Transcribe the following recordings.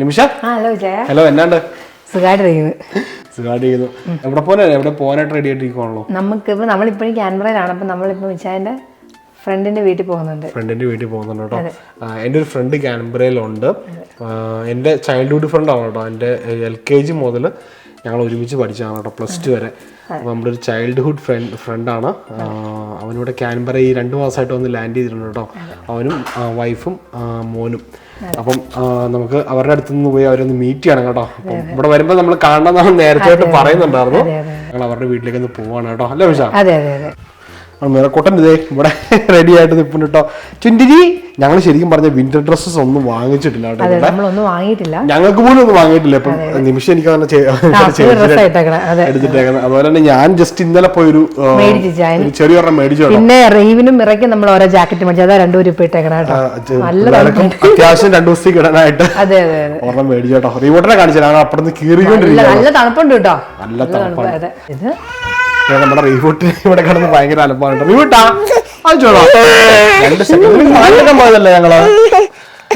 നിമിഷ? Hello Jaya hello എന്നാണ്ട്? സുഖമായിട്ടിരിക്കുന്നു സുഖമായിട്ടിരിക്കുന്നു എവിടെ പോകാനാ എവിടെ പോകാനായിട്ട് റെഡി ആയിട്ടിരിക്കുവാണല്ലോ? നമുക്ക് ഇപ്പൊ നമ്മളിപ്പോഴും ക്യാൻബറയിലാണ് അപ്പൊ നമ്മളിപ്പോ വിച്ചായന്റെ ഫ്രണ്ടിന്റെ വീട്ടിൽ പോകുന്നുണ്ട്. ഫ്രണ്ടിന്റെ വീട്ടിൽ പോകുന്നുണ്ട് കേട്ടോ. എന്റെ ഒരു ഫ്രണ്ട് ക്യാൻബറയിലുണ്ട് എന്റെ എന്റെ ചൈൽഡ്ഹുഡ് ഫ്രണ്ട് ആണ് കേട്ടോ. എന്റെ എൽ കെ ജി മുതൽ ഞങ്ങൾ ഒരുമിച്ച് പഠിച്ചതാണ് കേട്ടോ പ്ലസ് ടു വരെ. അപ്പോൾ നമ്മുടെ ഒരു ചൈൽഡ്ഹുഡ് ഫ്രണ്ട് ഫ്രണ്ടാണ് അവനിവിടെ ക്യാൻബറ ഈ രണ്ട് മാസമായിട്ട് ഒന്ന് ലാൻഡ് ചെയ്തിട്ടുണ്ട് കേട്ടോ. അവനും വൈഫും മോനും. അപ്പം നമുക്ക് അവരുടെ അടുത്ത് നിന്ന് പോയി അവരൊന്ന് മീറ്റ് ചെയ്യണം കേട്ടോ. അപ്പം ഇവിടെ വരുമ്പോൾ നമ്മൾ കാണണം നേരത്തെ ആയിട്ട് പറയുന്നുണ്ടായിരുന്നു. ഞങ്ങൾ അവരുടെ വീട്ടിലേക്ക് ഒന്ന് പോവാണ് കേട്ടോ. അല്ലേ വിശാ അതെ അതെ അതെ. മിറക്കോട്ടൻ ഇതേ ഇവിടെ റെഡി ആയിട്ട് നിൽപ്പുണ്ട് കേട്ടോ ചുണ്ടിരി ഞങ്ങൾ ശരിക്കും പറഞ്ഞ വിന്റർ ഡ്രസ്സസ് ഒന്നും വാങ്ങിച്ചിട്ടില്ല കേട്ടോ ഞങ്ങൾക്ക് പോലും ഒന്നും വാങ്ങിയിട്ടില്ല. ഇപ്പം നിമിഷം എനിക്ക് എടുത്തിട്ടേക്കണം എടുത്തിട്ടേക്കുന്നത്. അതുപോലെ തന്നെ ഞാൻ ജസ്റ്റ് ഇന്നലെ പോയി ഒരു ആ, മേടിച്ച് ചായ. ഒരു ചെറിയൊരെണ്ണം മേടിച്ചു പിന്നെ റീവിനും ഇറക്കി നമ്മൾ ഓരോ ജാക്കറ്റ് മേടിച്ചു അതാ രണ്ടുപേരും ഇപ്പൊ ഇട്ടേക്കണേ അത്യാവശ്യം രണ്ടു ദിവസത്തേക്ക് ഇടാനായിട്ട് ഒരെണ്ണം മേടിച്ചു കേട്ടോ. റീവോട്ടിനെ കാണിച്ചാണ് ഞങ്ങൾ അപ്പുറത്ത് നല്ല നല്ല തണുപ്പുണ്ട് കേട്ടോ. നല്ല തണുപ്പ് ഇത് നമ്മുടെ റീബൂട്ട് ഇവിടെ കിടന്ന് ഭയങ്കര അലപ്പാണ് റീബൂട്ടാ അയച്ചോളോ രണ്ട് സെക്കൻഡ് പോയതല്ലേ ഞങ്ങൾ?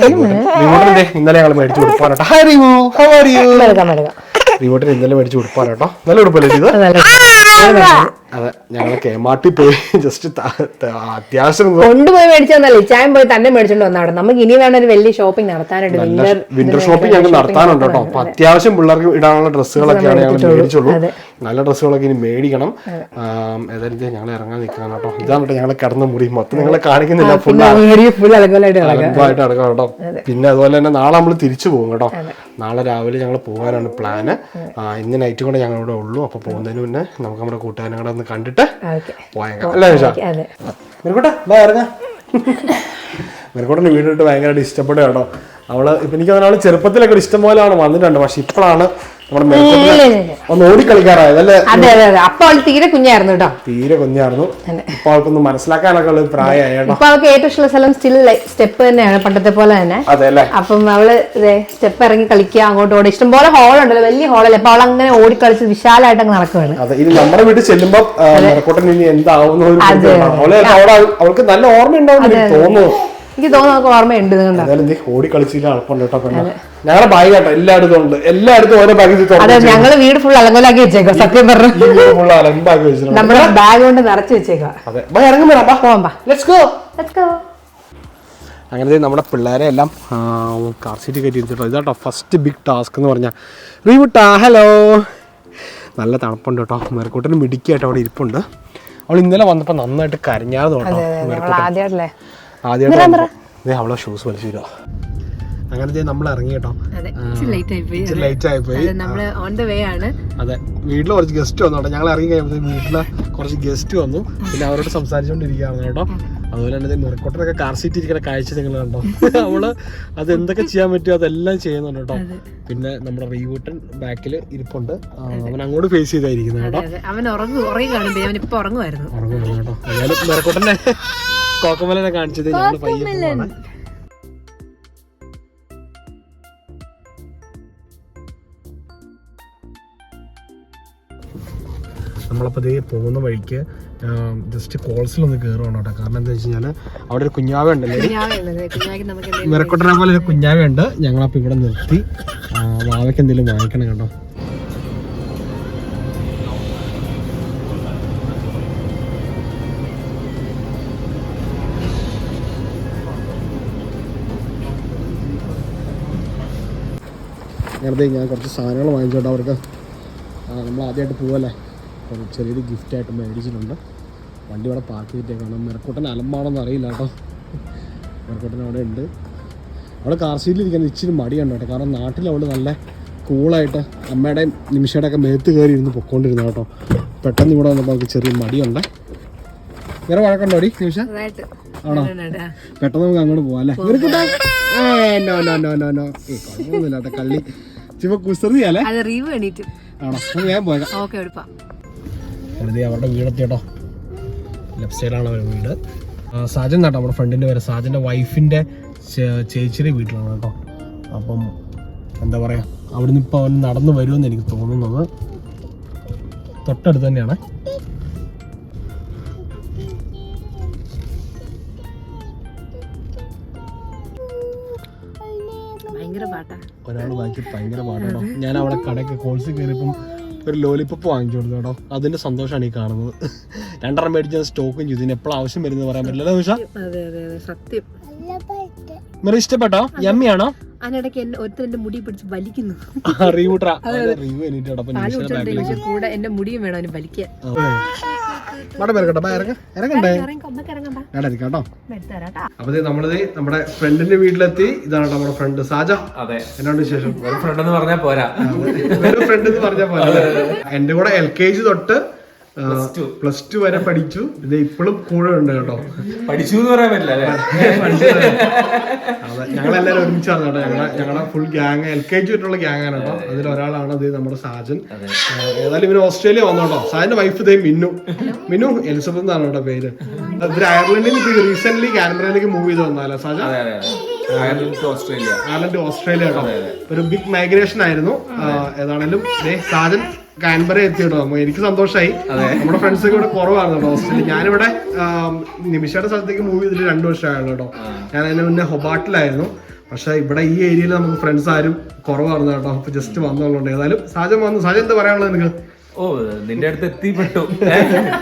റീവോട്ടിന്റെ ഇന്നലെ ഞങ്ങൾ മേടിച്ചു കൊടുപ്പാണ് കേട്ടോ hi Reevu how are you റീവോട്ടിന് ഇന്നലെ മേടിച്ചു കൊടുപ്പാണ് നല്ല ഉടുപ്പല്ലേ ഇത്? അതെ ഞങ്ങൾ കേമാട്ടി പോയി. ജസ്റ്റ് അത്യാവശ്യം കൊണ്ടുപോയി മേടിച്ചതന്നല്ല ചായം പോയി തന്നെ മേടിച്ചോണ്ട് വന്നാണ് നമുക്ക് ഇനി വേണം ഒരു വലിയ ഷോപ്പിംഗ് നടത്താനുണ്ട് വിന്റർ ഷോപ്പിംഗ് ഞങ്ങൾ നടത്താനുണ്ട് കേട്ടോ? അപ്പൊ അത്യാവശ്യം പിള്ളേർക്ക് ഇടാനുള്ള ഡ്രസ്സുകളൊക്കെയാണ് ഞങ്ങൾ മേടിച്ചുള്ളൂ. നല്ല ഡ്രസ്സുകളൊക്കെ ഇനി മേടിക്കണം. ഏതായാലും ഞങ്ങൾ ഇറങ്ങാൻ നിൽക്കണം കേട്ടോ. ഇതാണ് കേട്ടോ ഞങ്ങൾ കിടന്ന മുറി. മൊത്തം നിങ്ങളെ കാണിക്കുന്നില്ല. അലങ്കോലായിട്ട് കിടക്കാം. കേട്ടോ. പിന്നെ അതുപോലെ തന്നെ നാളെ നമ്മൾ തിരിച്ചു പോകും കേട്ടോ. നാളെ രാവിലെ ഞങ്ങൾ പോകാനാണ് പ്ലാന്. ഇന്ന് നൈറ്റ് കൂടെ ഞങ്ങൾ ഇവിടെ ഉള്ളൂ. അപ്പൊ പോകുന്നതിന് മുന്നേ നമുക്ക് നമ്മുടെ കൂട്ടുകാരനെ കൂടെ ഒന്ന് കണ്ടിട്ട് പോയേക്കാം. അല്ലേ നിഷ? അതെ. മെറുക്കോട്ടെ വാ ഇറങ്ങാം. മെറുക്കോട്ടിന്റെ വീടിട്ട് ഭയങ്കരമായിട്ട് ഇഷ്ടപ്പെടുക കേട്ടോ. അവൾ ഇപ്പൊ എനിക്ക് അവൾ ചെറുപ്പത്തിലൊക്കെ ഇഷ്ടം പോലെയാണ് വന്നിട്ടുണ്ട്. പക്ഷെ ഇപ്പോഴാണ് ഒന്ന് ഓടിക്കളിക്കാറായത് അല്ലേ? അതെ അതെ അതെ. അപ്പൊ അവൾ തീരെ കുഞ്ഞായിരുന്നു കേട്ടോ. തീരെ കുഞ്ഞായിരുന്നു. ഇപ്പൊ അവൾക്കൊന്ന് മനസ്സിലാക്കാനൊക്കെ ഉള്ള പ്രായമായി ഇപ്പൊ അവൾക്ക് ഏറ്റവും ഇഷ്ടമുള്ള സ്ഥലം സ്റ്റിൽ സ്റ്റെപ്പ് തന്നെയാണ് പണ്ടത്തെ പോലെ തന്നെ. അതെ അപ്പം അവൾ സ്റ്റെപ്പ് ഇറങ്ങി കളിക്കുക അങ്ങോട്ട് ഓടി ഇഷ്ടംപോലെ ഹോൾ ഉണ്ടല്ലോ വലിയ ഹോളല്ലേ അപ്പൊ അവൾ അങ്ങനെ ഓടിക്കളിച്ച് വിശാലമായിട്ട് അങ്ങ് നടക്കുകയാണ് അതെ ഇനി നമ്മുടെ വീട്ടിൽ ചെല്ലുമ്പോ. അവൾക്ക് നല്ല ഓർമ്മ ഉണ്ടാവും തോന്നുന്നു. എനിക്ക് തോന്നുന്നു ഓർമ്മയുണ്ട് എന്തായാലും നീ ഓടി കളിച്ചില്ല എളുപ്പമുണ്ട് കേട്ടോ പെണ്ണ. ഞങ്ങളുടെ ബാഗ് കേട്ടോ എല്ലായിടത്തും ഉണ്ട്. എല്ലായിടത്തും ഓരോ ബാഗ് അതെ ഞങ്ങൾ വീട് ഫുൾ അലങ്കോലാക്കി വെച്ചേക്കാം സത്യം പറഞ്ഞു. നമ്മുടെ ബാഗ് കൊണ്ട് നിറച്ച് വെച്ചേക്കോ അതെ. ബാ ഇറങ്ങി വരാം പോവാം ലെറ്റ്സ് ഗോ ലെറ്റ്സ് ഗോ അങ്ങനെ നമ്മുടെ പിള്ളേരെ എല്ലാം കാർ സീറ്റ് കയറ്റി വെച്ചിട്ടോ ഇതാട്ടോ ഫസ്റ്റ് ബിഗ് ടാസ്ക് എന്ന് പറഞ്ഞാൽ റീവിട്ടാ ഹലോ നല്ല തണുപ്പുണ്ട് കേട്ടോ. മെറക്കൂട്ടിന് മിടിക്കായിട്ട് അവിടെ ഇരിപ്പുണ്ട്. അവൾ ഇന്നലെ വന്നപ്പോൾ നന്നായിട്ട് കരഞ്ഞായിരുന്നു കേട്ടോ ആദ്യമായിട്ടല്ലേ ആദ്യമായിട്ട് അവളെ ഷൂസ് വലിച്ചു തരുമോ അങ്ങനെ നമ്മൾ ഇറങ്ങി കേട്ടോ. ലേറ്റ് ആയി പോയി ആയിപ്പോയി അതെ വീട്ടിൽ കുറച്ച് ഗസ്റ്റ് വന്നു കേട്ടോ. ഞങ്ങൾ ഇറങ്ങി കഴിയുമ്പോൾ വീട്ടിൽ കുറച്ച് ഗസ്റ്റ് വന്നു. പിന്നെ അവരോട് സംസാരിച്ചുകൊണ്ടിരിക്കുകയാണ് കേട്ടോ. അതുപോലെ തന്നെ മുറക്കോട്ടനൊക്കെ കാർ സീറ്റ് ഇരിക്കുന്ന കാഴ്ച നിങ്ങൾ കണ്ടോ? അവൾ അത് എന്തൊക്കെ ചെയ്യാൻ പറ്റുമോ അതെല്ലാം ചെയ്യുന്നുണ്ട് കേട്ടോ. പിന്നെ നമ്മുടെ റീവൂട്ടൻ ബാക്കിൽ ഇരിപ്പുണ്ട്. അവൻ അങ്ങോട്ട് ഫേസ് ചെയ്തായിരിക്കുന്നത് കേട്ടോ. അവൻ ഉറങ്ങും ഉറങ്ങി അവൻ ഇപ്പൊ ഉറങ്ങുമായിരുന്നു. കേട്ടോ. എന്നാലും മുറക്കോട്ടനെ കോക്കമലനെ കാണിച്ചത് ഞങ്ങൾ പയ്യെ പോവാണ് നമ്മളപ്പോൾ ഇതേ പോകുന്ന വഴിക്ക് ജസ്റ്റ് കോൾസിലൊന്ന് കയറുകയാണ് കേട്ടോ. കാരണം എന്താ വെച്ച് കഴിഞ്ഞാൽ അവിടെ ഒരു കുഞ്ഞാവ ഉണ്ടല്ലേ? മിറക്കൊട്ടനെ പോലെ ഒരു കുഞ്ഞാവ ഉണ്ട് ഞങ്ങളപ്പോൾ ഇവിടെ നിർത്തി വാവയ്ക്ക് എന്തെങ്കിലും വാങ്ങിക്കണം കേട്ടോ. അങ്ങനത്തെ ഞാൻ കുറച്ച് സാധനങ്ങൾ വാങ്ങിച്ചോട്ടെ അവർക്ക് നമ്മൾ ആദ്യമായിട്ട് പോവല്ലേ? അപ്പോൾ ചെറിയൊരു ഗിഫ്റ്റായിട്ട് മേടിച്ചിട്ടുണ്ട്. വണ്ടി ഇവിടെ പാർക്ക് ചെയ്തിട്ടേക്കാണ്. മെറക്കൂട്ടൻ അലമ്പാണെന്ന് അറിയില്ല കേട്ടോ. മെറക്കൂട്ടൻ അവിടെ ഉണ്ട്. അവിടെ കാർ സീറ്റിലിരിക്കാൻ ഇച്ചിരി മടിയുണ്ട് കേട്ടോ. കാരണം നാട്ടിൽ അവൾ നല്ല കൂളായിട്ട് അമ്മയുടെയും നിമിഷയുടെ ഒക്കെ മേത്ത് കയറി ഇരുന്ന് പൊക്കോണ്ടിരുന്നു കേട്ടോ. പെട്ടെന്ന് ഇവിടെ വന്നപ്പോൾ അവൾക്ക് ചെറിയ മടിയുണ്ട്. വേറെ വഴക്കുണ്ടോ അടി നിമിഷ? ആണോ? പെട്ടെന്ന് നമുക്ക് അങ്ങോട്ട് പോവാം അല്ലേ? No no no no no ഏ കുഴപ്പമൊന്നുമില്ല കേട്ടോ. കള്ളി. ചിപ്പ കുസൃതിയല്ലേ അത് റീവ് എണീറ്റും. ആണോ? നമുക്ക് വേഗം പോയേക്കാം. ഓക്കെ എടുപ്പാ. വെറുതെ അവരുടെ ലെഫ്റ്റ് സൈഡാണ് അവരുടെ വീട്. സാജൻ കേട്ടോ നമ്മുടെ ഫ്രണ്ടിന്റെ പേര്. സാജന്റെ വൈഫിന്റെ ചേച്ചിയുടെ വീട്ടിലാണ് കേട്ടോ. അപ്പം എന്താ പറയുക അവിടുന്ന് ഇപ്പോൾ അവൻ നടന്നു വരുമെന്ന് എനിക്ക് തോന്നുന്നത്. തൊട്ടടുത്ത് തന്നെയാണ്. ഒരാൾ ബാക്കി ഭയങ്കര പാടാണോ ഞാൻ അവിടെ കടയ്ക്ക് കോഴ്സ് കയറിയപ്പം ഒരു ലോലിപ്പപ്പ് വാങ്ങിച്ചു കൊടുത്തു കേട്ടോ. അതിന്റെ സന്തോഷമാണ് ഈ കാണുന്നത്. രണ്ടെണ്ണം മേടിച്ച് ഞാൻ സ്റ്റോക്കും ചെയ്തു. ഇനി എപ്പോഴും ആവശ്യം വരുന്നത് പറയാൻ പറ്റില്ല. നിമിഷ സത്യം. മെറി ഇഷ്ടപ്പെട്ടോ? യമ്മിയാണോ അതിനിടയ്ക്ക് എന്നെ ഒരുത്തൻ എന്റെ മുടി പിടിച്ച് വലിക്കുന്നു. റിവ്യൂ കൂടെ എന്റെ മുടിയും വേണം അവന് വലിക്കാൻ. അവിടെ പേരക്കട്ടെ ഇറങ്ങ. ഇറങ്ങണ്ടേ? ഇറങ്ങാം കേട്ടോ. അപ്പൊ നമ്മളിത് നമ്മുടെ ഫ്രണ്ടിന്റെ വീട്ടിലെത്തി. ഇതാണ് കേട്ടോ നമ്മുടെ ഫ്രണ്ട് സാജ. അതെ. എന്നോട് വിശേഷം? ഫ്രണ്ട് എന്ന് പറഞ്ഞാൽ പോരാ. ഫ്രണ്ട് എന്ന് പറഞ്ഞാൽ പോരാ. എന്റെ കൂടെ എൽ കെ ജി തൊട്ട് പ്ലസ് ടു. വരെ പഠിച്ചു. ഇത് ഇപ്പോഴും കൂടെ ഉണ്ട് കേട്ടോ. പഠിച്ചു എന്ന് പറയാൻ പറ്റില്ല അതെ ഞങ്ങളെല്ലാരും ഒരുമിച്ചാണ് കേട്ടോ ഞങ്ങളെ ഞങ്ങളുടെ full gang L K G ആയിട്ടുള്ള ഗ്യാങ് ആണ് കേട്ടോ. അതിൽ ഒരാളാണ് ഇത് നമ്മുടെ സാജൻ. ഏതായാലും ഇവന് ഓസ്ട്രേലിയ വന്നു കേട്ടോ സാജന്റെ വൈഫ് ഇതേ മിന്നു. മിന്നു എലിസബത്ത് എന്നാണ് കേട്ടോ പേര്. ഇവർ അയർലൻഡിൽ നിന്ന് റീസെന്റ് കാനഡയിലേക്ക് മൂവ് ചെയ്ത് വന്നാലോ സാജൻ? അതെ അതെ അതെ. Ireland to Australia Ireland Australia കേട്ടോ. ഒരു ബിഗ് മൈഗ്രേഷൻ ആയിരുന്നു. ഏതാണെങ്കിലും സാജൻ കാൻബറ എത്തി കേട്ടോ എനിക്ക് സന്തോഷമായി നമ്മുടെ ഫ്രണ്ട്സ് ഒക്കെ ഇവിടെ കുറവാണ് കേട്ടോ ഞാനിവിടെ നിമിഷയുടെ സ്ഥലത്തേക്ക് മൂവ് ചെയ്തിട്ട് രണ്ടു വർഷമായിരുന്നു കേട്ടോ. ഞാൻ അതിന് മുന്നേ ഹൊബാട്ടിലായിരുന്നു. പക്ഷെ ഇവിടെ ഈ ഏരിയയിൽ നമുക്ക് ഫ്രണ്ട്സ് ആരും കുറവായിരുന്നു കേട്ടോ. അപ്പൊ ജസ്റ്റ് വന്നുള്ളതുകൊണ്ട് ഏതായാലും സാജൻ വന്നു. സാജൻ എന്താ പറയാനുള്ളത് നിങ്ങൾക്ക് ഓ നിന്റെ അടുത്ത് എത്തിപ്പെട്ടു?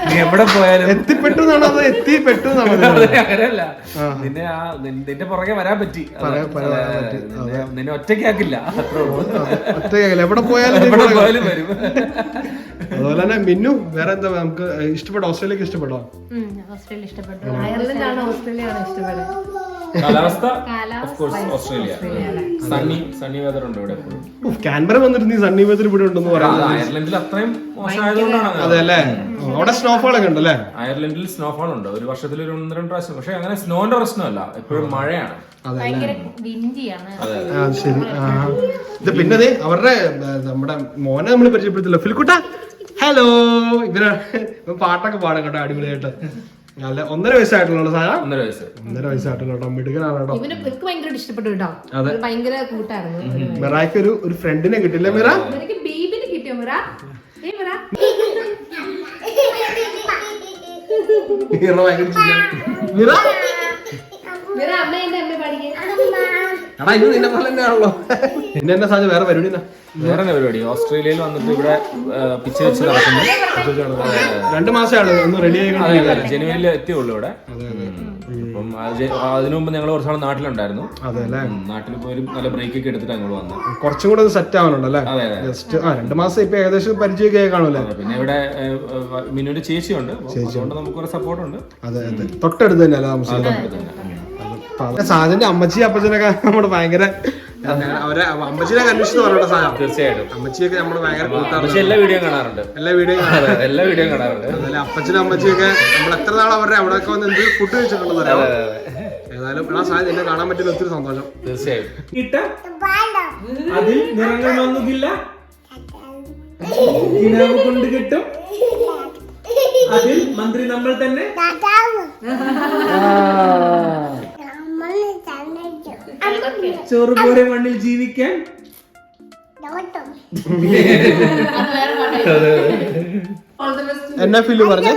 നീ എവിടെ പോയാലും. എത്തിപ്പെട്ടു എന്നാണോ അതോ എത്തിപ്പെട്ടു അങ്ങനെയല്ല. നിന്നെ ആ നിന്റെ പുറകെ വരാൻ പറ്റി. നിന്നെ- ഒറ്റയ്ക്കാക്കില്ല. ഒറ്റയ്ക്കാക്കില്ല. എവിടെ പോയാലും എവിടെ പോയാലും വരും. അതുപോലെ തന്നെ മിന്നു വേറെ എന്താ നമുക്ക് ഇഷ്ടപ്പെട്ടോ? ഓസ്ട്രേലിയക്ക് ഇഷ്ടപ്പെട്ടോ? ഓസ്ട്രേലിയ ഇഷ്ടപ്പെട്ടു. അയർലൻഡ് ആണ് ഓസ്ട്രേലിയ ആണ് ഇഷ്ടപ്പെട്ടത് കാലാവസ്ഥ? of Australia sunny sunny weather ഉണ്ട് ഇവിടെ എപ്പോഴും. വന്നിട്ട് നീ സണ്ണി വെതർ ഇവിടെ ഉണ്ടെന്ന് പറയുന്നത് അയർലൻഡിൽ അത്രയും മോശമായതുകൊണ്ടാണ് അതെ അല്ലേ? അവിടെ സ്നോഫോൾ ഒക്കെ ഉണ്ടല്ലേ അയർലൻഡിൽ സ്നോഫാൾ ഉണ്ട്. ഒരു വർഷത്തിൽ ഒരു ഒന്ന് രണ്ട് പ്രാവശ്യം. പക്ഷെ അങ്ങനെ സ്നോന്റെ പ്രശ്നമല്ല. എപ്പോഴും മഴയാണ്. ശരി. ഇത് പിന്നെ അവരുടെ നമ്മുടെ മോനെ നമ്മൾ പരിചയപ്പെടുത്തില്ല. ഫിൽക്കുട്ട ഹലോ. ഇവർ. പാട്ടൊക്കെ പാടും കേട്ടോ അടിപൊളിയായിട്ട്. നല്ല ഒന്നര വയസ്സായിട്ടുള്ള സാധനം ഒന്നര വയസ്സ്. ഒന്നര വയസ്സായിട്ടുള്ള കേട്ടോ മിടുക്കനാണ് കേട്ടോ ഇവന് എനിക്ക് ഭയങ്കര ഇഷ്ടപ്പെട്ടു കേട്ടോ. ഒരു ഭയങ്കര കൂട്ടായിരുന്നു. മിറായ്ക്ക് ഒരു ഒരു ഫ്രണ്ടിനെ കിട്ടില്ല മിറ? എനിക്ക് ബേബിനെ കിട്ടിയോ മിറ? ഏ മിറ? മിറ ഭയങ്കര ചിരിയാണ്. മിറ മിറ അമ്മ എന്റെ അമ്മ എടാ ഇത് നിന്നെ പോലെ തന്നെയാണല്ലോ. നിന്നെ എന്നാ സാധനം വേറെ പരിപാടി എന്നാ വേറെ തന്നെ പരിപാടി? ഓസ്ട്രേലിയയിൽ വന്നിട്ട് ഇവിടെ പിച്ച് വെച്ച് നടക്കുന്നു. രണ്ട് മാസമാണ് ഒന്ന് റെഡി അതെ അതെ ജനുവരിയിൽ എത്തിയുള്ളൂ ഇവിടെ. അപ്പം അത് ജെ- അതിനു മുമ്പ് ഞങ്ങൾ കുറച്ചാൾ നാട്ടിലുണ്ടായിരുന്നു. അതെ അല്ലേ? ഉം, നാട്ടിൽ പോയി ഒരു നല്ല ബ്രേക്ക് ഒക്കെ എടുത്തിട്ട് അങ്ങോട്ട് വന്നു. കുറച്ചും കൂടെ സെറ്റ് ആവാനുണ്ടല്ലേ അതെ അതെ. ജസ്റ്റ് ആ രണ്ട് മാസം ഇപ്പൊ ഏകദേശം പരിചയമൊക്കെ ആയി അതെ, പിന്നെ ഇവിടെ ഏഹ്, ഏഹ്, മിന്നുവിന്റെ ചേച്ചിയുണ്ട്. അപ്പൊ അതുകൊണ്ട് നമുക്ക് കുറെ സപ്പോർട്ട് ഉണ്ട്. അതെ അതെ. തൊട്ടടുത്ത് തന്നെ അല്ല താമസിക്കുന്നത് സാജന്റെ അമ്മച്ചി അപ്പച്ചനൊക്കെ നമ്മുടെ ഭയങ്കര അവരെ അമ്മച്ചിനെ അന്വേഷിച്ച് പറഞ്ഞോ സാധനം. തീർച്ചയായിട്ടും. അമ്മച്ചിയൊക്കെ നമ്മൾ ഭയങ്കര കൂട്ടാണ്. എല്ലാ വീഡിയോ കാണാറുണ്ട്. എല്ലാ വീഡിയോ കാണാറുണ്ട്. എല്ലാ വീഡിയോ കാണാറുണ്ട്. അതുപോലെ അപ്പച്ചനും അമ്മച്ചിയൊക്കെ നമ്മൾ എത്ര നാൾ അവരുടെ അവിടെ ഒക്കെ വന്ന് എന്ത് ഫുഡ് കഴിച്ചിട്ടുണ്ടെന്ന് ഏതായാലും സാധനം എന്നെ കാണാൻ പറ്റില്ല ഒത്തിരി സന്തോഷം. തീർച്ചയായും. അതിൽ നിറങ്ങൾ വന്നതില്ല? കിനാവ് കൊണ്ട് കിട്ടും? അതിൽ മന്ത്രി നമ്മൾ തന്നെ? ചോറ് പോലെ മണ്ണിൽ ജീവിക്കാൻ? എന്നാ ഫില്ല് പറഞ്ഞ?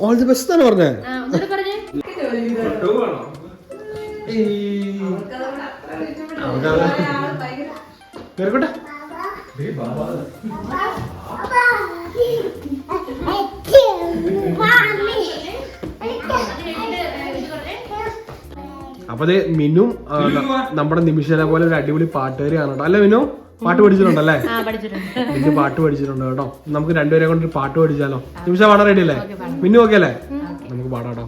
ഓൾ ദി ബെസ്റ്റ് തന്നെ പറഞ്ഞേ? പറഞ്ഞേ. കേറിക്കോട്ടെ. അപ്പൊ അത് മിനും നമ്മുടെ നിമിഷനെ പോലെ ഒരു അടിപൊളി പാട്ടുകാരിയാണ് കേട്ടോ അല്ലെ മിനു? പാട്ട് പഠിച്ചിട്ടുണ്ടല്ലേ? ആ പഠിച്ചിട്ടുണ്ട്. മിന്നു പാട്ട് പഠിച്ചിട്ടുണ്ട് കേട്ടോ. നമുക്ക് രണ്ടുപേരെ കൊണ്ട് ഒരു പാട്ട് പഠിച്ചാലോ? നിമിഷ പാടാൻ റെഡി അല്ലേ? മിന്നു ഓക്കെ അല്ലേ? നമുക്ക് പാടാം കേട്ടോ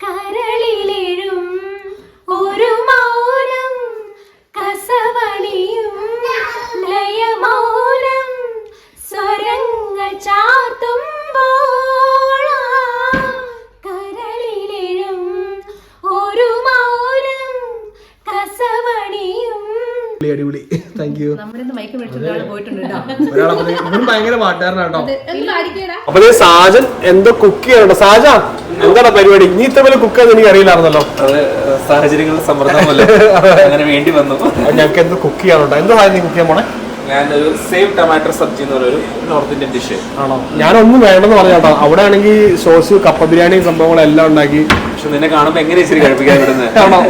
കരളിലെഴും ഒരു മൗനം കസവണിയും ലയമൗനം സ്വരങ്ങൾ ചാർത്തുമ്പോൾ ആ കരളിലെഴും ഒരു മൗനം കസവണിയും അടിപൊളി താങ്ക് യു ഇവരും ഭയങ്കര പാട്ടുകാരനാട്ടോ അപ്പൊ ദേ സാജൻ എന്തോ കുക്ക് ചെയ്യണോ സാജ എന്താണ് പരിപാടി? നീ ഇത്ര വലിയ കുക്ക് എനിക്ക് അറിയില്ലായിരുന്നല്ലോ അത് സാഹചര്യങ്ങളുടെ സമ്മർദ്ദം അങ്ങനെ വേണ്ടി വന്നു. ഞങ്ങൾക്ക് എന്തോ കുക്ക് ചെയ്യാനുണ്ടോ? എന്തോ സാധനം നീ കുക്ക് ചെയ്യാൻ പോണേ? ഞാൻ ഒരു സേവ് ടൊമാറ്റോ സബ്ജി എന്ന് പറയുന്ന ഒരു നോർത്ത് ഇന്ത്യൻ ഡിഷ് ആണോ? ഞാനൊന്നും വേണമെന്ന് പറഞ്ഞാട്ടോ അവിടെ ആണെങ്കിൽ സോസ് കപ്പ ബിരിയാണി സംഭവങ്ങളെല്ലാം ഉണ്ടാക്കി. പക്ഷെ നിന്നെ കാണുമ്പോ എങ്ങനെ ഇച്ചിരി കഴിപ്പിക്കാൻ വിടുന്നത് ആണോ?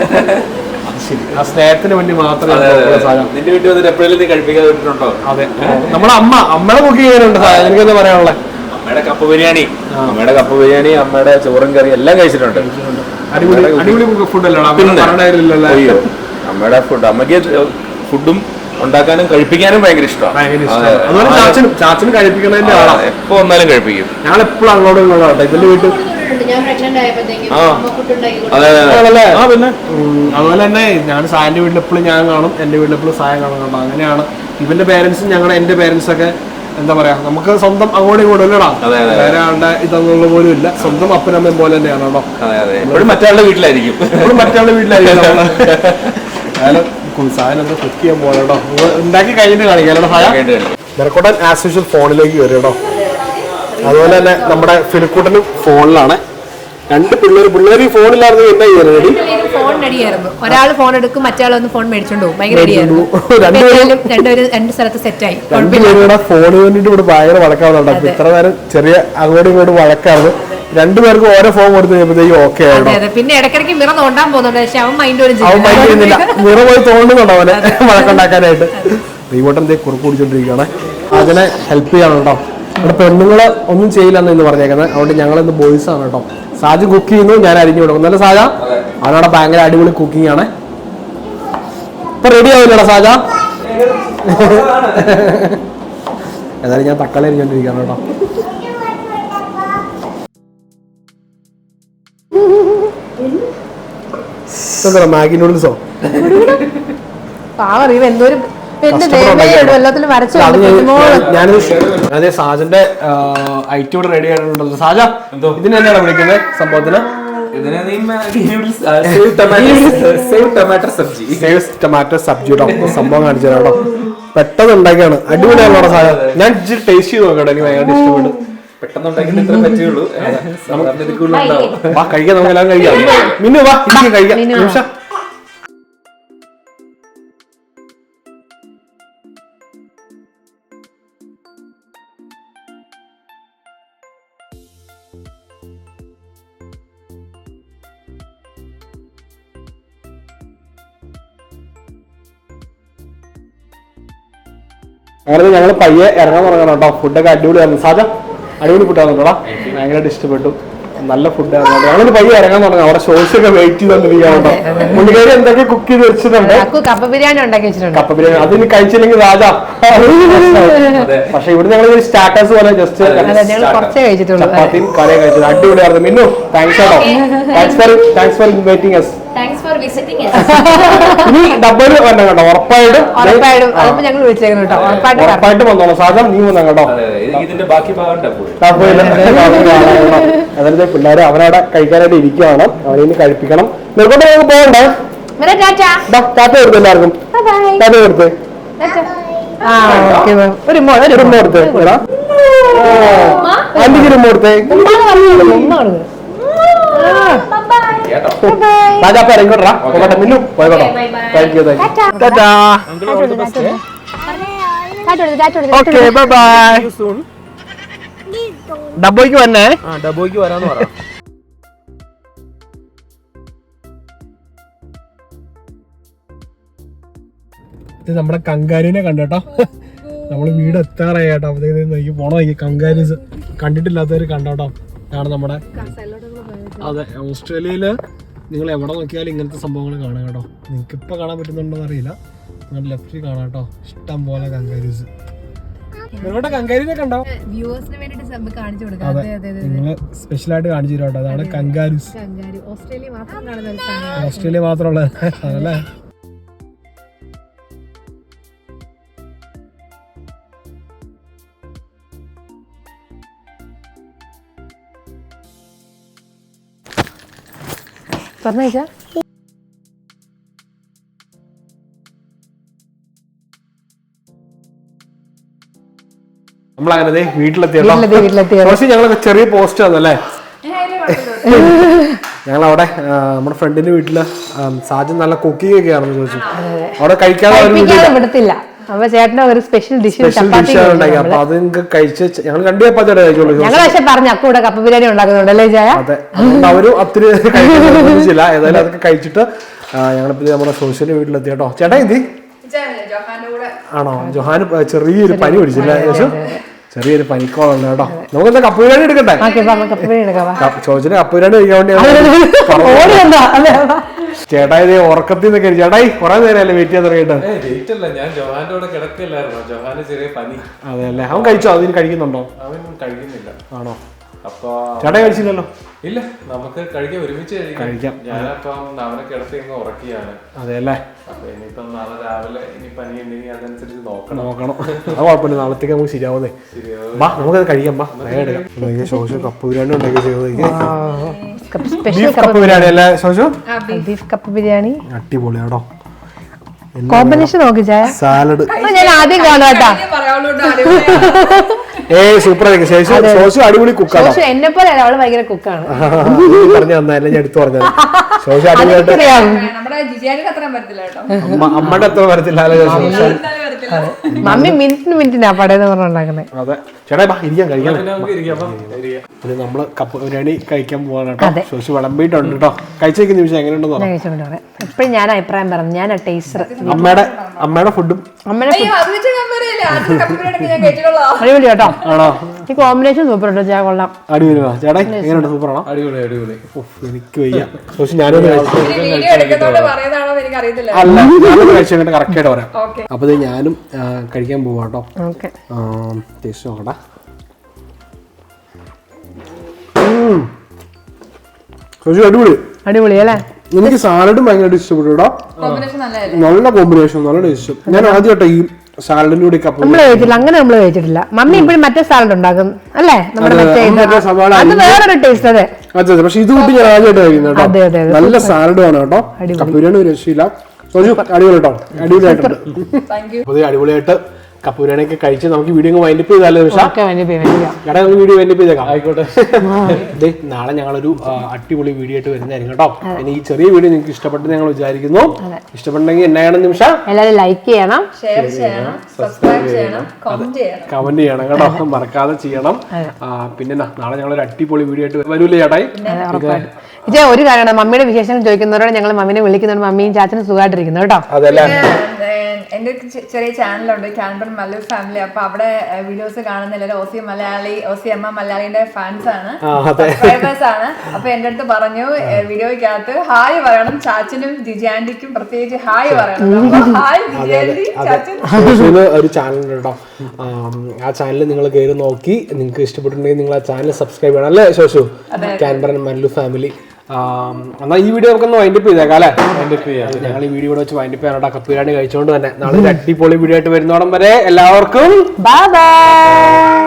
ശരി. ആ സ്നേഹത്തിന് വേണ്ടി മാത്രമേ നിന്റെ വീട്ടിൽ വന്നിട്ട് എപ്പോഴെങ്കിലും നീ കഴിപ്പിക്കാതെ വിട്ടിട്ടുണ്ടോ അതെ. നമ്മുടെ അമ്മ അമ്മയുടെ കുക്കിംഗ് ചെയ്യാനുണ്ട് സാധനം എനിക്കെന്താ പറയാനുള്ളത് അമ്മയുടെ കപ്പ ബിരിയാണി. അമ്മയുടെ കപ്പ ബിരിയാണി അമ്മയുടെ ചോറും കറി എല്ലാം കഴിച്ചിട്ടുണ്ട്. അടിപൊളി ഫുഡ് അയ്യോ. അമ്മയുടെ ഫുഡ് അമ്മയ്ക്ക് ഫുഡും ഉണ്ടാക്കാനും കഴിപ്പിക്കാനും ഭയങ്കര ഇഷ്ടമാണ്. എപ്പോ വന്നാലും കഴിപ്പിക്കും. ഞങ്ങൾ എപ്പോഴും അങ്ങോട്ടും ഇങ്ങോട്ടും ഇതിന്റെ വീട്ടിൽ ആ. പിന്നെ? അതുപോലെ തന്നെ ഞാൻ സായന്റെ വീട്ടിൽ എപ്പോഴും ഞാൻ കാണും എന്റെ വീട്ടിൽ എപ്പോഴും സായം കാണും. കേട്ടോ അങ്ങനെയാണ് ഇവന്റെ പേരൻസും ഞങ്ങളുടെ എന്റെ പേരൻസ് ഒക്കെ എന്താ പറയാ നമുക്ക് സ്വന്തം അങ്ങോട്ടും ഇങ്ങോട്ടും അതെ. വേറെ ആളുടെ ഇതെന്നുള്ള പോലും ഇല്ല. സ്വന്തം അപ്പനമ്മയും പോലെ തന്നെയാണ് കേട്ടോ. എപ്പോഴും മറ്റേ വീട്ടിലായിരിക്കും. എപ്പോഴും മറ്റാളുടെ വീട്ടിലായിരിക്കും സാധനം കുക്ക് ചെയ്യാൻ പോലെ കേട്ടോ. ഉണ്ടാക്കി കഴിഞ്ഞിട്ട് കാണിക്കാം. മെറക്കോട്ടൻ ആസ് യൂഷ്വൽ ഫോണിലേക്ക് കയറി കേട്ടോ. അതുപോലെ തന്നെ നമ്മുടെ ഫിലിക്കൂട്ടനും ഫോണിലാണ്. രണ്ട് പിള്ളേർ പിള്ളേർ ഈ ഫോണിലായിരുന്നു എന്താ ചെയ്യുന്നത് രണ്ടുപേരും ഫോൺ റെഡിയായിരുന്നു. ഒരാൾ ഫോൺ എടുക്കും മറ്റാൾ ഒന്ന് ഫോൺ മേടിച്ചോണ്ട് പോകും. രണ്ട് സ്ഥലത്ത് സെറ്റായി ഫോണിന് വേണ്ടിട്ട് ഇവിടെ ഭയങ്കര വഴക്കാവുന്നുണ്ട് അപ്പൊ ഇത്ര നേരം ചെറിയ അങ്ങോട്ടും ഇങ്ങോട്ടും വഴക്കായിരുന്നു. രണ്ടുപേർക്കും ഓരോ ഫോൺ കൊടുത്തു കഴിയുമ്പോഴത്തേക്കും ഓക്കെ ആയിരുന്നു പിന്നെ ഇടക്കിടക്ക് മിറ തോണ്ടാൻ പോകുന്നുണ്ട്. പക്ഷെ അവൻ മൈൻഡ് അവൻ മൈൻഡ് ചെയ്യുന്നില്ല. പോയി തോന്നുന്നുണ്ടോ അവനെ? വഴക്കുണ്ടാക്കാനായിട്ട്. റീവോട്ടം കുറുക്ക് കുടിച്ചോണ്ടിരിക്കുകയാണ്. അതിനെ ഹെൽപ്പ് ചെയ്യണം കേട്ടോ. ഇവിടെ പെണ്ണുങ്ങൾ ഒന്നും ചെയ്യില്ലെന്ന് ഇന്ന് പറഞ്ഞേക്കുന്നത്. അതുകൊണ്ട് ഞങ്ങൾ ഇന്ന് ബോയ്സ് ആണ് കേട്ടോ. സാജ് കുക്ക് ചെയ്യുന്നു ഞാൻ അരിഞ്ഞു കൊടുക്കും നല്ല സാജ? അവനവിടെ ഭയങ്കര അടിപൊളി കുക്കിംഗ് ആണ്. ഇപ്പൊ റെഡി ആവില്ലടാ സാജ? ഏതായാലും ഞാൻ തക്കാളി അരിഞ്ഞോണ്ടിരിക്കുകയാണ് കേട്ടോ. മാഗി നൂഡിൽസോ പാവറിയോ എന്തോരം ഞാനിത് സാജന്റെ ഐറ്റി ഇവിടെ റെഡി ആയിട്ടുണ്ടല്ലോ സാജ ഇതിന് തന്നെയാണ് വിളിക്കുന്നത് സംഭവത്തിന്? സബ്ജി. ടൊമാറ്റോ സബ്ജിയുടെ സംഭവം കാണിച്ചു പെട്ടെന്ന് ഉണ്ടാക്കിയാണ് അടിപൊളിയാണ് സാധനം ഞാൻ ഇച്ചിരി ടേസ്റ്റ് ചെയ്ത് നോക്കട്ടെ എനിക്ക് ഭയങ്കര ഇഷ്ടപ്പെട്ടു. കഴിക്കാം നമുക്ക് എല്ലാം കഴിക്കാം. മിന്നു വാ. കഴിക്കാം. നിമിഷ. അങ്ങനെ ഞങ്ങൾ പയ്യെ ഇറങ്ങാൻ തുടങ്ങണം കേട്ടോ. ഫുഡൊക്കെ അടിപൊളിയായിരുന്നു സാജ അടിപൊളി ഫുഡാണ് കേട്ടോ ഭയങ്കരമായിട്ട് ഇഷ്ടപ്പെട്ടു. നല്ല ഫുഡായിരുന്നു ഞങ്ങൾ പയ്യെ ഇറങ്ങാൻ തുടങ്ങാം. അവിടെ ഷോസ് ഒക്കെ വെയിറ്റ് ചെയ്തോണ്ടിരിക്കുകയാണ് കേട്ടോ. പുള്ളിക്കാരി എന്തൊക്കെ കുക്ക് ചെയ്ത് വെച്ചിട്ടുണ്ട്? കപ്പ ബിരിയാണി ഉണ്ടാക്കി വെച്ചിട്ടുണ്ട്. കപ്പ ബിരിയാണി. അതിന് കഴിച്ചില്ലെങ്കിൽ രാജ. പക്ഷെ ഇവിടെ ഞങ്ങൾ സ്റ്റാറ്റസ് പോലെ ജസ്റ്റ് കഴിച്ചിട്ടുണ്ട് ഞങ്ങൾ കുറച്ചേ കഴിച്ചിട്ടുള്ളൂ. ചപ്പാത്തിയും കറിയും കഴിച്ചത് അടിപൊളിയായിരുന്നു. മിന്നു താങ്ക്സ് കേട്ടോ. Thanks for thanks for inviting us. Thanks for visiting ഇനി ഡബിൾ വരണം കേട്ടോ ഉറപ്പായിട്ടും. ഉറപ്പായിട്ടും. അതിപ്പോ ഞങ്ങൾ വിളിച്ചേക്കുന്നു കേട്ടോ. ഉറപ്പായിട്ടും വരണം. ഉറപ്പായിട്ടും വന്നോളാം. സാജ നീ വന്നാ കേട്ടോ അതെ അതെ ഇത് ഇതിന്റെ ബാക്കി ഭാഗം ഉണ്ടാവും അതായത് പിള്ളേര് അവരവിടെ കഴിക്കാനായിട്ട് ഇരിക്കുകയാണ് അവരെ കഴിപ്പിക്കണം. നിർബന്ധം നമുക്ക് പോകണ്ടേ? ടാറ്റ. ദാ, ടാറ്റ കൊടുത്തു എല്ലാവർക്കും? ടാറ്റ കൊടുത്ത്. ആ ഓക്കെ ഒരു മോ ഒരു ഉമ്മ കൊടുത്ത്. എടാ. ആന്റിക്ക് ഉമ്മ കൊടുത്തേ. ഉമ്മ കൊടുക്ക്. കേട്ടോ. രാജാ അപ്പൊ ഇറങ്ങിക്കോട്ടാ പോകട്ടെ Minnu. പോയിക്കോട്ടോ. Thank you thank you bye bye ഡബോയ്ക്ക് വന്നേ. ആ ഡബോയ്ക്ക് വരാന്ന് പറ. ഇത് നമ്മുടെ കങ്കാരിനെ കണ്ടോട്ടോ. നമ്മൾ വീട് എത്താറായി കേട്ടോ. അപ്പോഴത്തേക്ക് പോണോ കങ്കാരി കങ്കാരീസ് കണ്ടിട്ടില്ലാത്തവർ കണ്ടോട്ടോ. ഇതാണ് നമ്മുടെ അതെ ഓസ്ട്രേലിയയിൽ നിങ്ങൾ എവിടെ നോക്കിയാലും ഇങ്ങനത്തെ സംഭവങ്ങൾ കാണാം കേട്ടോ. നിങ്ങൾക്ക് ഇപ്പോൾ കാണാൻ പറ്റുന്നുണ്ടോ അറിയില്ല. നിങ്ങളുടെ ലെഫ്റ്റിൽ കാണാം കേട്ടോ. ഇഷ്ടം പോലെ കങ്കാരീസ് നിങ്ങളുടെ കങ്കാരിനെ കണ്ടോ വ്യൂവേഴ്സിന് വേണ്ടിട്ട് കാണിച്ചു കൊടുക്കാം. അതെ. നിങ്ങൾ സ്പെഷ്യലായിട്ട് കാണിച്ചു തരാം അതാണ് കങ്കാരീസ് കങ്കാരു ഓസ്ട്രേലിയ മാത്രം ഓസ്ട്രേലിയ മാത്രമുള്ള അതല്ലേ? പറഞ്ഞാ നമ്മൾ അങ്ങനെ വീട്ടിലെത്തിയല്ലോ ഞങ്ങൾ ചെറിയ പോസ്റ്റ് ആണല്ലേ? ഞങ്ങൾ അവിടെ നമ്മുടെ ഫ്രണ്ടിന്റെ വീട്ടിൽ സാജൻ നല്ല കുക്കിംഗ് ഒക്കെ ആണെന്ന് ചോദിച്ചു. അവിടെ കഴിക്കാതെ അപ്പൊ ചേട്ടന്റെ ഒരു special dish special chapati dish ഉണ്ടാക്കി അപ്പൊ അത് നിങ്ങൾക്ക് കഴിച്ച് ഞങ്ങൾ രണ്ട് ചപ്പാത്തിയുടെ കഴിച്ചോളൂ ഞങ്ങൾ പക്ഷെ പറഞ്ഞു അക്കു ഇവിടെ കപ്പ ബിരിയാണി ഉണ്ടാക്കുന്നുണ്ട് അല്ലേ ചായ അതെ. അവരും ഒത്തിരി കഴിക്കാൻ നിർബന്ധിച്ചില്ല ഏതായാലും അതൊക്കെ കഴിച്ചിട്ട് ഞങ്ങളിപ്പോൾ നമ്മുടെ സോഷ്യലിന്റെ വീട്ടിലെത്തി കേട്ടോ ചേട്ടാ ഇത് ആണോ? ജോഹാൻ ചെറിയൊരു പനി പിടിച്ചില്ല യേശു ചെറിയൊരു പനിക്കോളുണ്ട് കേട്ടോ. നമുക്ക് എന്താ കപ്പ് ബിരിയാണി എടുക്കട്ടെ ഓക്കെ നമുക്ക് കപ്പ ബിരിയാണി എടുക്കാം വാ. ചോദിച്ചിട്ട് കപ്പ് ബിരിയാണി കഴിക്കാൻ വേണ്ടി ചേട്ടായി ഇത് ഉറക്കത്തിൽ നിന്നൊക്കെ ചേട്ടായി കുറെ നേരമല്ലേ വെയിറ്റ് ചെയ്യാൻ തുടങ്ങിയിട്ട്? ഡേറ്റ് അല്ല ഞാൻ ജോഹാന്റെ കൂടെ കിടക്കില്ലായിരുന്നു. ജോഹാന് ചെറിയ പനി. അതെ അല്ലേ? അവൻ കഴിച്ചോ? അതിന് കഴിക്കുന്നുണ്ടോ? അവൻ കഴിക്കുന്നില്ല. ആണോ? അപ്പൊ ചട കഴിച്ചില്ലല്ലോ? ഇല്ല നമുക്ക് കഴിക്കാൻ ഒരുമിച്ച് കഴിക്കാം. ഞാനപ്പം അവനെ കിടത്തി ഒന്ന് ഉറക്കിയാണ്. അതെ അല്ലേ? അപ്പൊ ഇനിയിപ്പം നാളെ രാവിലെ ഇനി പനി ഉണ്ടെങ്കിൽ അതനുസരിച്ച് നോക്കണം. നോക്കണം. അത് കുഴപ്പമില്ല നാളത്തേക്ക് നമുക്ക് ശരിയാവുന്നേ. ശരിയാവും. നമുക്ക് നമുക്കത് കഴിക്കാം വാ. വേഗം എടുക്കാം. ശോശു കപ്പ് ബിരിയാണി ഉണ്ടാക്കി അടിപൊളി കപ്പ- സ്പെഷ്യൽ കപ്പ കപ്പ് ബിരിയാണി അല്ലേ ശോശു ബീഫ് കപ്പ ബിരിയാണി. അടിപൊളിയാടോ. കോമ്പിനേഷൻ നോക്കി സാലഡ് ഞാൻ ആദ്യം കാണാം കേട്ടാ ഏ സൂപ്പർ ആയിരിക്കും. ശേഷം ശോശു അടിപൊളി കുക്കാണ് പക്ഷെ എന്നെ പോലെ അവൾ ഭയങ്കര കുക്കാണ് പറഞ്ഞു തന്നല്ലേ ഞാൻ എടുത്തു പറഞ്ഞത്. ശോശു അടിപൊളിയായിട്ട് നമ്മുടെ ജിജിയാനിക്ക് അത്രയും പറ്റത്തില്ല കേട്ടോ. അമ്മ അമ്മയുടെ അത്ര വരത്തില്ല മമ്മി മിനിറ്റിന് മിനിറ്റിനാ പടയെന്ന് പറഞ്ഞുണ്ടാക്കുന്നത് അതെ. ചേട്ടാ ബാ ഇരിക്കാം കഴിക്കാം. പിന്നെ നമ്മൾ കപ്പ് ബിരിയാണി കഴിക്കാൻ പോവാണ് കേട്ടോ. ശോശി വിളമ്പിയിട്ടുണ്ട് കേട്ടോ. കഴിച്ചേക്ക് നിമിഷം എങ്ങനെയുണ്ടെന്ന് ഞാൻ പറയാം എപ്പോഴും ഞാൻ അഭിപ്രായം പറഞ്ഞു ഞാൻ ടേസ്റ്റർ അമ്മയുടെ അമ്മയുടെ ഫുഡും അടിപൊളി കേട്ടോ. ആണോ? ഈ കോമ്പിനേഷൻ സൂപ്പർ കേട്ടോ ചായ കൊള്ളാം. അടിപൊളിയാ ചേട്ടാ എങ്ങനെയുണ്ട്? സൂപ്പറാണോ അടിപൊളി അടിപൊളി. എനിക്ക് വയ്യ. ശോശി ഞാനൊന്ന് കഴിച്ചു എനിക്ക് അറിയത്തില്ല അല്ല കഴിച്ചു കറക്റ്റ് ആയിട്ട് പറയാം. ഓക്കെ അപ്പൊ ഇത് ഞാനും കഴിക്കാൻ പോവാ കേട്ടോ ഓക്കെ ടേസ്റ്റ് നോക്കട്ടെ അടിപൊളി. അടിപൊളി അല്ലേ? എനിക്ക് സാലഡും ഭയങ്കരമായിട്ട് ഇഷ്ടപ്പെട്ടു കേട്ടോ കോമ്പിനേഷൻ നല്ലതല്ലേ? നല്ല കോമ്പിനേഷൻ നല്ല ടേസ്റ്റ് ഞാൻ ആദ്യമായിട്ട് ഈ സാലഡിന്റെ കൂടെ നമ്മൾ കഴിച്ചിട്ടില്ല അങ്ങനെ നമ്മൾ കഴിച്ചിട്ടില്ല. മമ്മി ഇപ്പോഴും മറ്റേ സാലഡ് ഉണ്ടാക്കും അല്ലേ? നമ്മുടെ മറ്റേ സവാള അത് വേറൊരു ടേസ്റ്റ് അതെ. അതെ അതെ. പക്ഷെ ഇത് കൂട്ടി ഞാൻ ആദ്യമായിട്ട് കഴിക്കുന്നത് അതെ, അതെ, നല്ല സാലഡാണ് കേട്ടോ. കപ്പ് ബിരിയാണി ഒരു രക്ഷയില്ല. അടിപൊളി കേട്ടോ. അടിപൊളിയായിട്ടുണ്ട്. പുതിയ അടിപൊളിയായിട്ട് കപ്പ് ബിരിയാണി കഴിച്ച് നമുക്ക് വീഡിയോ ചെയ്താലോ ഒക്കെ വേണ്ടി പേയ്മെന്റ് ചേട്ടാ നമുക്ക് വീഡിയോ വൈൻഡപ്പ് ചെയ്തേക്കാം. ആയിക്കോട്ടെ. ദേ, നാളെ ഞങ്ങളൊരു അടിപൊളി വീഡിയോ ആയിട്ട് വരുന്നതായിരിക്കും കേട്ടോ. ഇനി ഈ ചെറിയ വീഡിയോ നിങ്ങൾക്ക് ഇഷ്ടപ്പെട്ടെന്ന് ഞങ്ങൾ വിചാരിക്കുന്നു. ഇഷ്ടപ്പെട്ടെങ്കിൽ എന്നാണ് നിമിഷം എല്ലാവരും ലൈക്ക് ചെയ്യണം. ഷെയർ ചെയ്യണം സബ്സ്ക്രൈബ് ചെയ്യണം കമന്റ് ചെയ്യണം. കമന്റ് ചെയ്യണം കേട്ടോ. മറക്കാതെ ചെയ്യണം. പിന്നെ നാളെ ഞങ്ങൾ ഒരു അടിപൊളി വീഡിയോ ആയിട്ട് വരൂലേ ചേട്ടായി ഇതേ ഇത് ഒരു കാര്യമാണ് മമ്മിയുടെ വിശേഷങ്ങൾ ചോദിക്കുന്നവരോട് ഞങ്ങൾ മമ്മിനെ വിളിക്കുന്നുണ്ട് മമ്മിയും ചാച്ചനും സുഖമായിട്ടിരിക്കുന്നു കേട്ടോ. അതല്ലേ? എന്റെ ഒരു ചെറിയ ചാനലുണ്ട് കാൻബർ മല്ലൂർ ഫാമിലി അപ്പൊ അവിടെ വീഡിയോസ് കാണുന്ന എല്ലാവരും ഓസി മലയാളി ഓസി അമ്മ മലയാളിന്റെ ഫാൻസ് ആണ്. സബ്സ്ക്രൈബേഴ്സ് ആണ്. അപ്പൊ എന്റെ അടുത്ത് പറഞ്ഞു വീഡിയോയ്ക്കകത്ത് ഹായ് പറയണം. ചാച്ചനും ജിജി ആന്റിക്കും പ്രത്യേകിച്ച് ഹായ് പറയണം. ഹായ് ജിജി ആന്റി ചാച്ചൻ. ശോശുവിന് ഒരു ചാനൽ ഉണ്ട് കേട്ടോ ആ ചാനൽ നിങ്ങൾ കയറി നോക്കി. നിങ്ങൾക്ക് ഇഷ്ടപ്പെട്ടിട്ടുണ്ടെങ്കിൽ നിങ്ങൾ ആ ചാനൽ സബ്സ്ക്രൈബ് ചെയ്യണം. അല്ലേ ശോശു? ക്യാൻബർ മല്ലു ഫാമിലി എന്നാൽ ഈ വീഡിയോ നമുക്കൊന്ന് വൈൻഡപ്പ് ചെയ്തേക്കാം അല്ലേ? വൈൻഡപ്പ് ചെയ്യാം. ഞങ്ങൾ ഈ വീഡിയോ ഇവിടെ വെച്ച് വൈൻഡപ്പ് ചെയ്യാനോട്ടോ കപ്പ് ബിരിയാണി കഴിച്ചുകൊണ്ട് തന്നെ. നാളെ അടിപൊളി വീഡിയോ ആയിട്ട് വരുന്നോടം വരെ എല്ലാവർക്കും ബൈ ബൈ